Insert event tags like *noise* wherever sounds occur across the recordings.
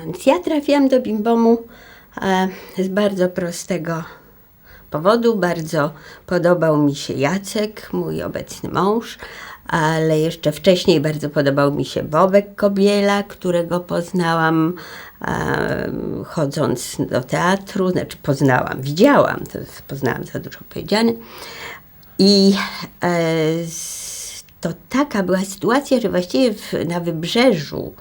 Więc ja trafiłam do Bimbomu e, z bardzo prostego powodu. Bardzo podobał mi się Jacek, mój obecny mąż, ale jeszcze wcześniej bardzo podobał mi się Bobek Kobiela, którego poznałam e, chodząc do teatru. Znaczy poznałam, widziałam, to poznałam za dużo powiedziane. I e, to taka była sytuacja, że właściwie w, na wybrzeżu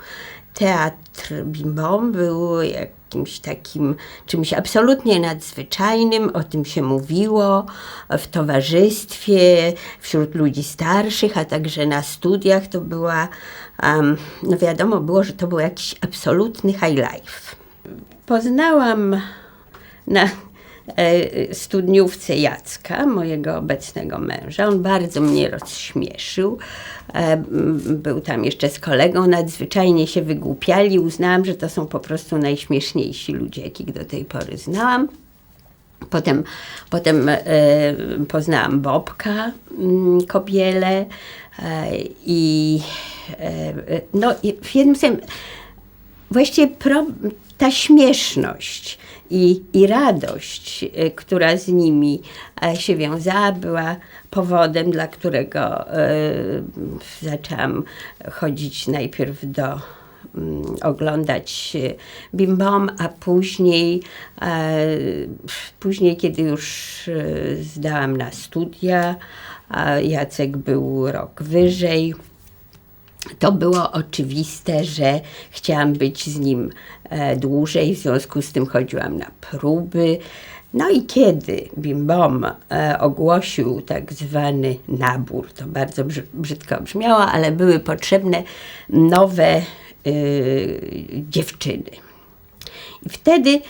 teatr Bimbom był jakimś takim czymś absolutnie nadzwyczajnym, o tym się mówiło w towarzystwie, wśród ludzi starszych, a także na studiach to była, em, no wiadomo było, że to był jakiś absolutny high life. Poznałam na studniówce Jacka, mojego obecnego męża. On bardzo mnie rozśmieszył. E, Był tam jeszcze z kolegą, nadzwyczajnie się wygłupiali. Uznałam, że to są po prostu najśmieszniejsi ludzie, jakich do tej pory znałam. Potem, potem e, poznałam Bobka mm, Kobielę e, i e, no, w jednym sensie właściwie pro, ta śmieszność i, i radość, y, która z nimi e, się wiązała, była powodem, dla którego e, zaczęłam chodzić najpierw do mm, oglądać e, Bim Bom, a później, e, później kiedy już e, zdałam na studia, Jacek był rok wyżej, to było oczywiste, że chciałam być z nim e, dłużej, w związku z tym chodziłam na próby. No i kiedy Bim Bom e, ogłosił tak zwany nabór, to bardzo brzy- brzydko brzmiało, ale były potrzebne nowe y, dziewczyny. I wtedy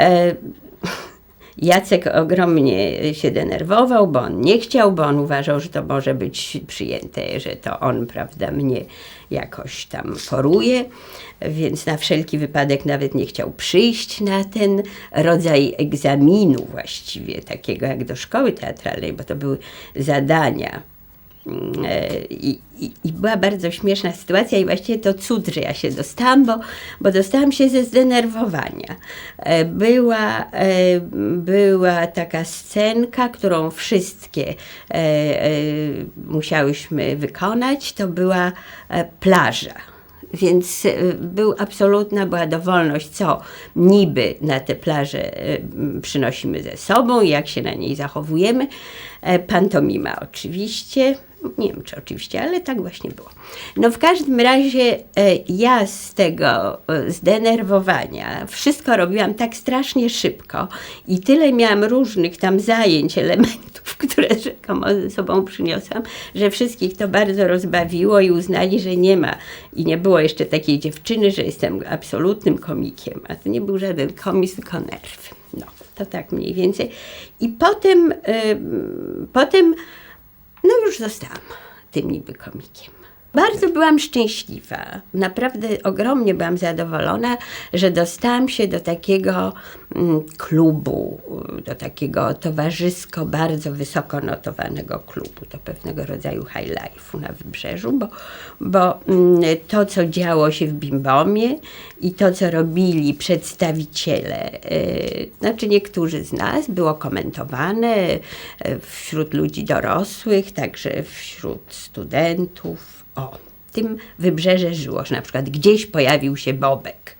e, Jacek ogromnie się denerwował, bo on nie chciał, bo on uważał, że to może być przyjęte, że to on, prawda, mnie jakoś tam foruje, więc na wszelki wypadek nawet nie chciał przyjść na ten rodzaj egzaminu właściwie, takiego jak do szkoły teatralnej, bo to były zadania I, i, I była bardzo śmieszna sytuacja i właściwie to cud, że ja się dostałam, bo, bo dostałam się ze zdenerwowania. E, Była, e, była taka scenka, którą wszystkie e, e, musiałyśmy wykonać, to była e, plaża. Więc e, był absolutna była dowolność, co niby na tę plażę e, przynosimy ze sobą, jak się na niej zachowujemy. E, Pantomima oczywiście, nie wiem czy oczywiście, ale tak właśnie było. No w każdym razie e, ja z tego e, zdenerwowania wszystko robiłam tak strasznie szybko i tyle miałam różnych tam zajęć, elementów, *laughs* które rzekomo ze sobą przyniosłam, że wszystkich to bardzo rozbawiło i uznali, że nie ma i nie było jeszcze takiej dziewczyny, że jestem absolutnym komikiem, a to nie był żaden komizm, tylko nerw. No, to tak mniej więcej. I potem, ym, potem no już zostałam tym niby komikiem. Bardzo byłam szczęśliwa, naprawdę ogromnie byłam zadowolona, że dostałam się do takiego mm, klubu, do takiego towarzysko bardzo wysoko notowanego klubu, do pewnego rodzaju high life'u na wybrzeżu, bo, bo mm, to, co działo się w Bimbomie i to, co robili przedstawiciele, yy, znaczy niektórzy z nas, było komentowane yy, wśród ludzi dorosłych, także wśród studentów. O, tym wybrzeże żyło, że na przykład gdzieś pojawił się Bobek,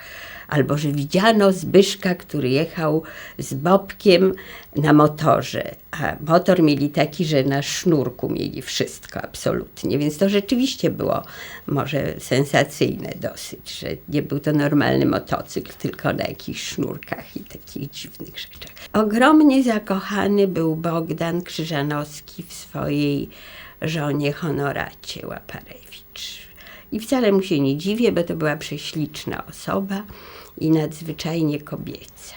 albo że widziano Zbyszka, który jechał z Bobkiem na motorze, a motor mieli taki, że na sznurku mieli wszystko absolutnie, więc to rzeczywiście było może sensacyjne dosyć, że nie był to normalny motocykl, tylko na jakichś sznurkach i takich dziwnych rzeczach. Ogromnie zakochany był Bogdan Krzyżanowski w swojej żonie Honoracie Łaparewicz. I wcale mu się nie dziwię, bo to była prześliczna osoba i nadzwyczajnie kobieca.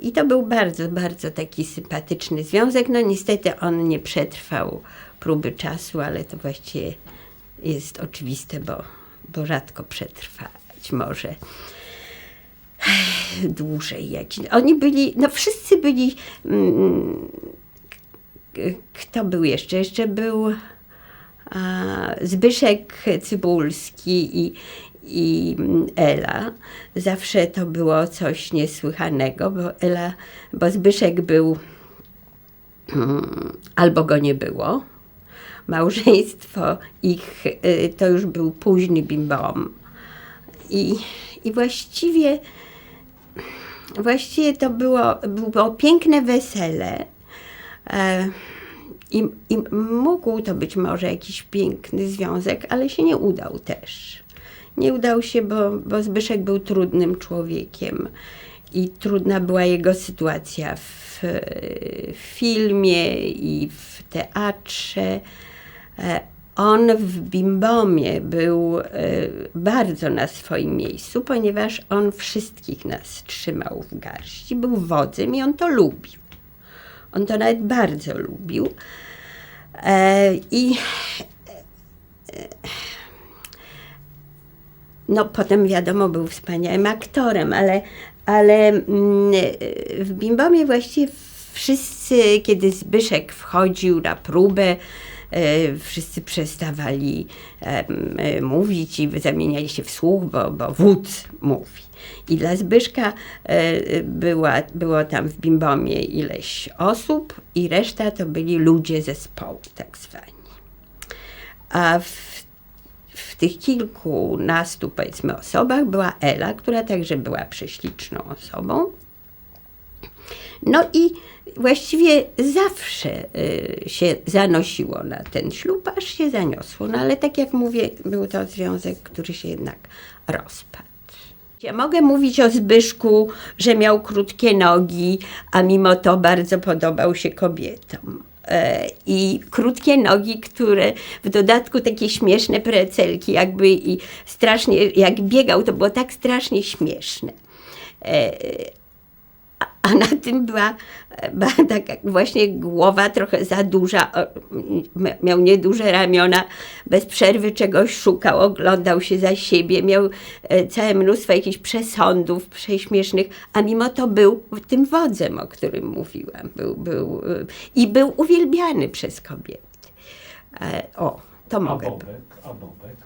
I to był bardzo, bardzo taki sympatyczny związek. No niestety on nie przetrwał próby czasu, ale to właściwie jest oczywiste, bo, bo rzadko przetrwać może dłużej. Oni byli, no wszyscy byli, mm, kto był jeszcze? Jeszcze był Zbyszek Cybulski i, i Ela. Zawsze to było coś niesłychanego, bo Ela, bo Zbyszek był mm, albo go nie było. Małżeństwo ich y, to już był późny bimbom. I, i właściwie, właściwie to było, było piękne wesele. I, I mógł to być może jakiś piękny związek, ale się nie udał też. Nie udał się, bo, bo Zbyszek był trudnym człowiekiem i trudna była jego sytuacja w, w filmie i w teatrze. E, On w Bimbomie był e, bardzo na swoim miejscu, ponieważ on wszystkich nas trzymał w garści, był wodzem i on to lubił. On to nawet bardzo lubił. E, I e, no potem wiadomo, był wspaniałym aktorem, ale, ale mm, w Bimbomie właściwie wszyscy, kiedy Zbyszek wchodził na próbę, e, wszyscy przestawali e, mówić i zamieniali się w słuch, bo, bo wódz mówi. I dla Zbyszka e, była, było tam w Bimbomie ileś osób i reszta to byli ludzie zespołu tak zwani. A w w tych kilkunastu, powiedzmy, osobach była Ela, która także była prześliczną osobą. No i właściwie zawsze y, się zanosiło na ten ślub, aż się zaniosło. No ale tak jak mówię, był to związek, który się jednak rozpadł. Ja mogę mówić o Zbyszku, że miał krótkie nogi, a mimo to bardzo podobał się kobietom. E, I krótkie nogi, które w dodatku takie śmieszne precelki, jakby i strasznie, jak biegał, to było tak strasznie śmieszne. A, a na tym była, była taka właśnie głowa trochę za duża, miał nieduże ramiona, bez przerwy czegoś szukał, oglądał się za siebie, miał e, całe mnóstwo jakichś przesądów prześmiesznych, a mimo to był tym wodzem, o którym mówiłam. Był, był, e, I był uwielbiany przez kobiety. E, O, to A mogę. Bobek, a Bobek,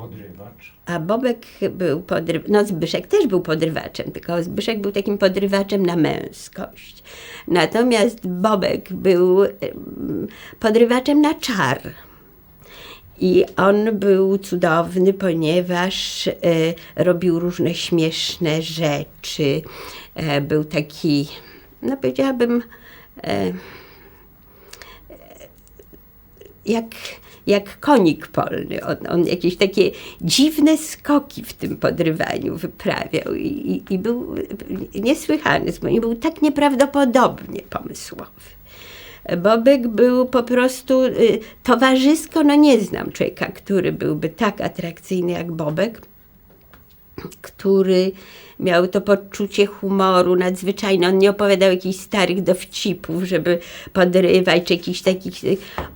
podrywacz. A Bobek był podryw... no Zbyszek też był podrywaczem, tylko Zbyszek był takim podrywaczem na męskość. Natomiast Bobek był em, podrywaczem na czar. I on był cudowny, ponieważ e, robił różne śmieszne rzeczy. E, był taki, no powiedziałabym, e, jak, jak konik polny. On, on jakieś takie dziwne skoki w tym podrywaniu wyprawiał i, i, i był niesłychany. I był tak nieprawdopodobnie pomysłowy. Bobek był po prostu y, towarzysko, no nie znam człowieka, który byłby tak atrakcyjny jak Bobek który miał to poczucie humoru nadzwyczajne. On nie opowiadał jakichś starych dowcipów, żeby podrywać, czy jakichś takich...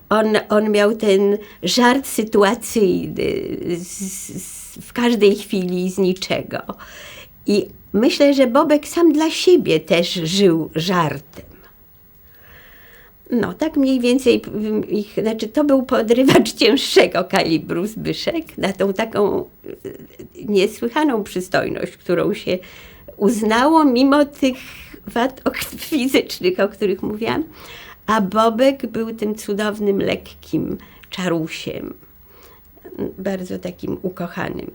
On, on miał ten żart sytuacyjny z, z, w każdej chwili z niczego. I myślę, że Bobek sam dla siebie też żył żartem. No, tak mniej więcej mm, ich, znaczy to był podrywacz *laughs* cięższego kalibru Zbyszek, na tą taką y, niesłychaną przystojność, którą się uznało mimo tych wad *laughs* fizycznych, o których mówiłam. A Bobek był tym cudownym, lekkim czarusiem, bardzo takim ukochanym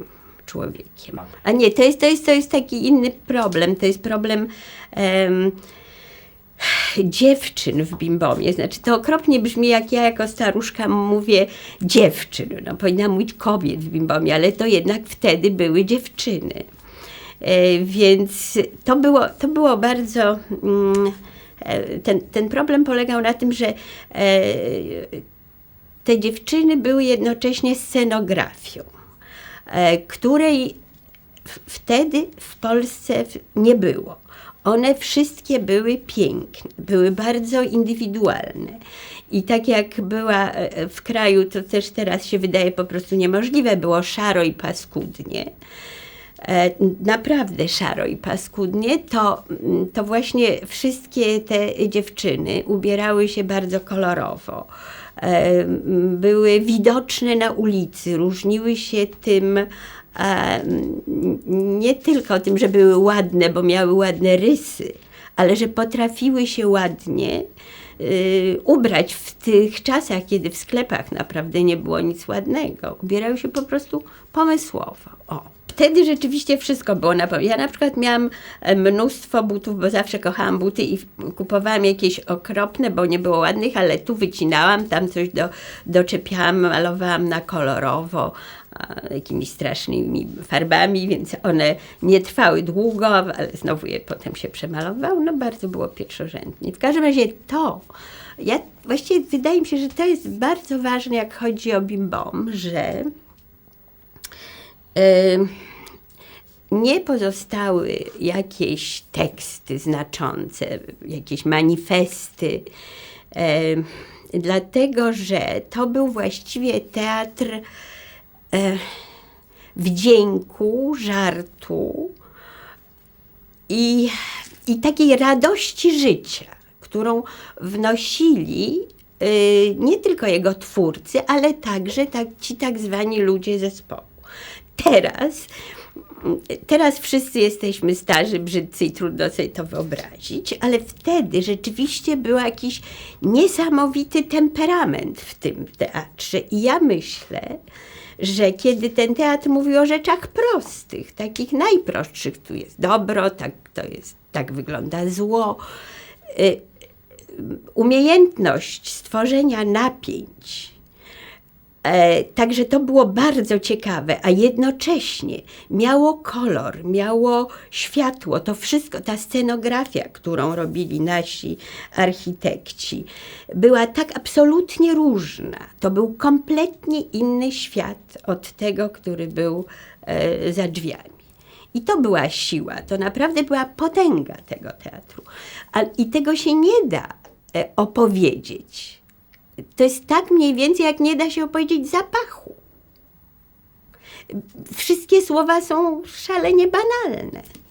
człowiekiem. A nie, to jest, to jest, to jest taki inny problem. To jest problem em, dziewczyn w bimbomie. Znaczy, to okropnie brzmi, jak ja jako staruszka mówię dziewczyn. No, powinnam mówić kobiet w bimbomie, ale to jednak wtedy były dziewczyny. E, więc to było, to było bardzo. Mm, e, ten, ten problem polegał na tym, że e, te dziewczyny były jednocześnie scenografią, której wtedy w Polsce nie było. One wszystkie były piękne, były bardzo indywidualne. I tak jak była e, w kraju, to też teraz się wydaje po prostu niemożliwe, było szaro i paskudnie. E, naprawdę szaro i paskudnie, to, mm, to właśnie wszystkie te dziewczyny ubierały się bardzo kolorowo. E, Były widoczne na ulicy, różniły się tym e, nie tylko o tym, że były ładne, bo miały ładne rysy, ale że potrafiły się ładnie y, ubrać w tych czasach, kiedy w sklepach naprawdę nie było nic ładnego. Ubierały się po prostu pomysłowo. O. Wtedy rzeczywiście wszystko było na. Ja na przykład miałam e, mnóstwo butów, bo zawsze kochałam buty i kupowałam jakieś okropne, bo nie było ładnych, ale tu wycinałam, tam coś do, doczepiałam, malowałam na kolorowo jakimiś strasznymi farbami, więc one nie trwały długo, ale znowu je potem się przemalowało. No bardzo było pierwszorzędnie. W każdym razie to, ja właściwie wydaje mi się, że to jest bardzo ważne, jak chodzi o bimbom, że Ym, nie pozostały jakieś teksty znaczące, jakieś manifesty, dlatego że to był właściwie teatr wdzięku, żartu i, i takiej radości życia, którą wnosili y, nie tylko jego twórcy, ale także tak, ci tak zwani ludzie zespołu. Teraz, teraz wszyscy jesteśmy starzy, brzydcy i trudno sobie to wyobrazić, ale wtedy rzeczywiście był jakiś niesamowity temperament w tym teatrze. I ja myślę, że kiedy ten teatr mówi o rzeczach prostych, takich najprostszych, tu jest dobro, tak, to jest, tak wygląda zło, y, umiejętność stworzenia napięć, także to było bardzo ciekawe, a jednocześnie miało kolor, miało światło, to wszystko, ta scenografia, którą robili nasi architekci, była tak absolutnie różna. To był kompletnie inny świat od tego, który był e, za drzwiami. I to była siła, to naprawdę była potęga tego teatru. I tego się nie da e, opowiedzieć. To jest tak mniej więcej, jak nie da się opowiedzieć zapachu. Wszystkie słowa są szalenie banalne.